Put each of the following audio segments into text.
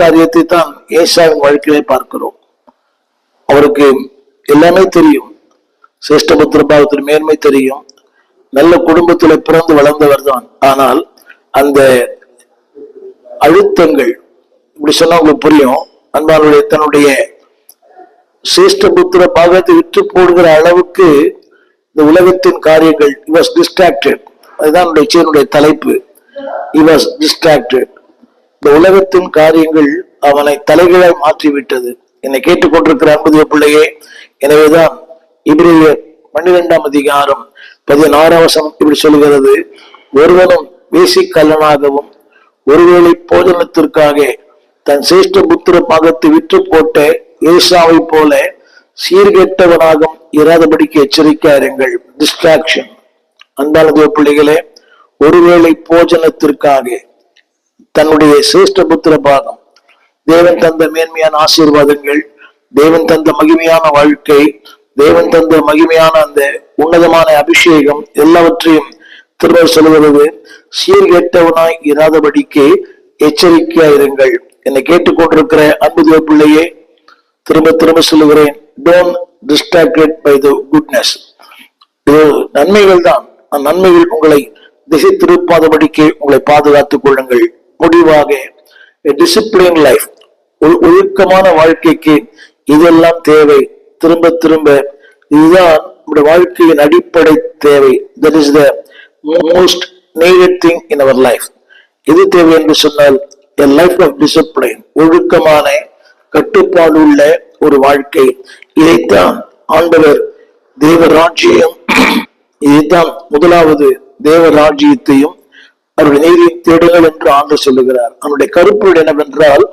காரியத்தை தான் ஏசாவின் வாழ்க்கையிலே பார்க்கிறோம். அவருக்கு எல்லாமே தெரியும். சிரேஷ்டபுத்திர பாவத்தின் மேன்மை தெரியும். நல்ல குடும்பத்துல பிறந்து வளர்ந்தவர் தான். ஆனால் அந்த அழுத்தங்கள் இப்படி சொன்னா உங்களுக்கு புரியும். அன்பானுடைய தன்னுடைய சிரேஷ்டபுத்திர பாகத்தை விற்று போடுகிற அளவுக்கு இந்த உலகத்தின் காரியங்கள் வாஸ் டிஸ்ட்ராக்டட் அதுதான் என்னுடைய செய்தியினுடைய தலைப்பு. வாஸ் டிஸ்ட்ராக்டட் இந்த உலகத்தின் காரியங்கள் அவனை தலைகளாய் மாற்றிவிட்டது. என்னை கேட்டுக்கொண்டிருக்கிற அன்புதிய பிள்ளையே எனவேதான் இபிரேயர் பன்னிரெண்டாம் அதிகாரம் பதினாறாம் இப்படி சொல்கிறது ஒருவனும் வேசிக்கல்லனாகவும் ஒருவேளை போஜனத்திற்காக தன் சிரேஷ்ட புத்திர பாகத்தை விற்று போட்ட ஏசாவை போல சீர்கெட்டவனாகவும் இராதபடிக்கு எச்சரிக்காருங்கள். டிஸ்ட்ராக்ஷன் அன்பான பிள்ளைகளே ஒருவேளை போஜனத்திற்காக தன்னுடைய சிரேஷ்ட புத்திர பாகம் தேவன் தந்த மேன்மையான ஆசீர்வாதங்கள் தேவன் தந்த மகிமையான வாழ்க்கை தேவன் தந்த மகிமையான அந்த உன்னதமான அபிஷேகம் எல்லாவற்றையும் திரும்ப சொல்கிறது சீர்கெட்டவனாய் இராதபடிக்கு எச்சரிக்கையாயிருங்கள். என்னை கேட்டுக்கொண்டிருக்கிற அன்பு தேவ பிள்ளையே திரும்ப திரும்ப சொல்லுகிறேன் don't distracted by the goodness இது நன்மைகள் தான் நன்மைகள் உங்களை திசை திருப்பாதபடிக்கு உங்களை பாதுகாத்துக் கொள்ளுங்கள். முடிவாக டிசிப்ளின் லைஃப் ஒழுக்கமான வாழ்க்கைக்கு இதெல்லாம் தேவை. திரும்ப திரும்ப இதுதான் நம்முடைய வாழ்க்கையின் அடிப்படை தேவை. That is the most needed thing in our life எது தேவை என்று சொன்னால் a லைஃப் ஆஃப் டிசிப்ளின் ஒழுக்கமான கட்டுப்பாடு உள்ள ஒரு வாழ்க்கை. இதைத்தான் ஆண்டவர் தேவ ராஜ்யம் இதைத்தான் முதலாவது தேவ ராஜ்யத்தையும் அவருடைய நீதியை தேடுங்கள் என்று ஆண்டு சொல்லுகிறார். அவனுடைய கருப்பு என்னவென்றால்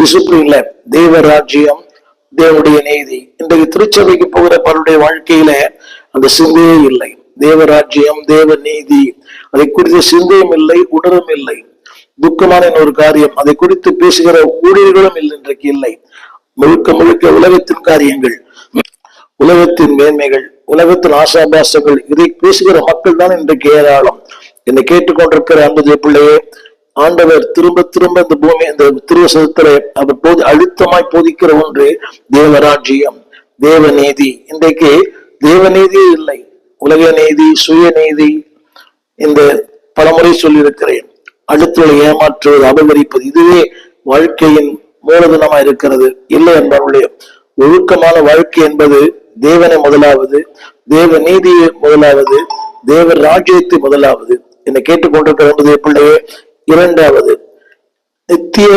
டிசிப்ளின்ல தேவ ராஜ்யம் தேவனுடைய நீதி. இன்றைக்கு திருச்சபைக்கு போகிற பலருடைய வாழ்க்கையில அந்த சிந்தையே இல்லை. தேவராஜ்யம் தேவ நீதி அதை குறித்த சிந்தையும் இல்லை உணரும் இல்லை. துக்கமான இன்னொரு காரியம் அதை குறித்து பேசுகிற ஊழியர்களும் இல்லை இன்றைக்கு இல்லை. முழுக்க முழுக்க உலகத்தின் காரியங்கள் உலகத்தின் மேன்மைகள் உலகத்தின் ஆசாபாசங்கள் இதை பேசுகிற மக்கள் தான் இன்றைக்கு ஏராளம். என்னை கேட்டுக்கொண்டிருக்கிற அன்பது பிள்ளையே ஆண்டவர் திரும்ப திரும்ப இந்த பூமி இந்த திருவசனத்திலே அவர் போது அழுத்தமாய் போதிக்கிற ஒன்று தேவராஜ்யம் தேவநீதி. இன்றைக்கு தேவநீதியே இல்லை. உலக நீதி சுயநீதி இந்த பலமுறை சொல்லியிருக்கிறேன். அடுத்தவர்களை ஏமாற்றுவது அபகரிப்பது இதுவே வாழ்க்கையின் மூலதனமா இருக்கிறது. இல்லை என்பவர்களே ஒழுக்கமான வாழ்க்கை என்பது தேவனை முதலாவது தேவ நீதியை முதலாவது தேவ ராஜ்யத்தை முதலாவது. என்னை கேட்டுக்கொண்டிருக்கிற பிள்ளையே இரண்டாவது நித்திய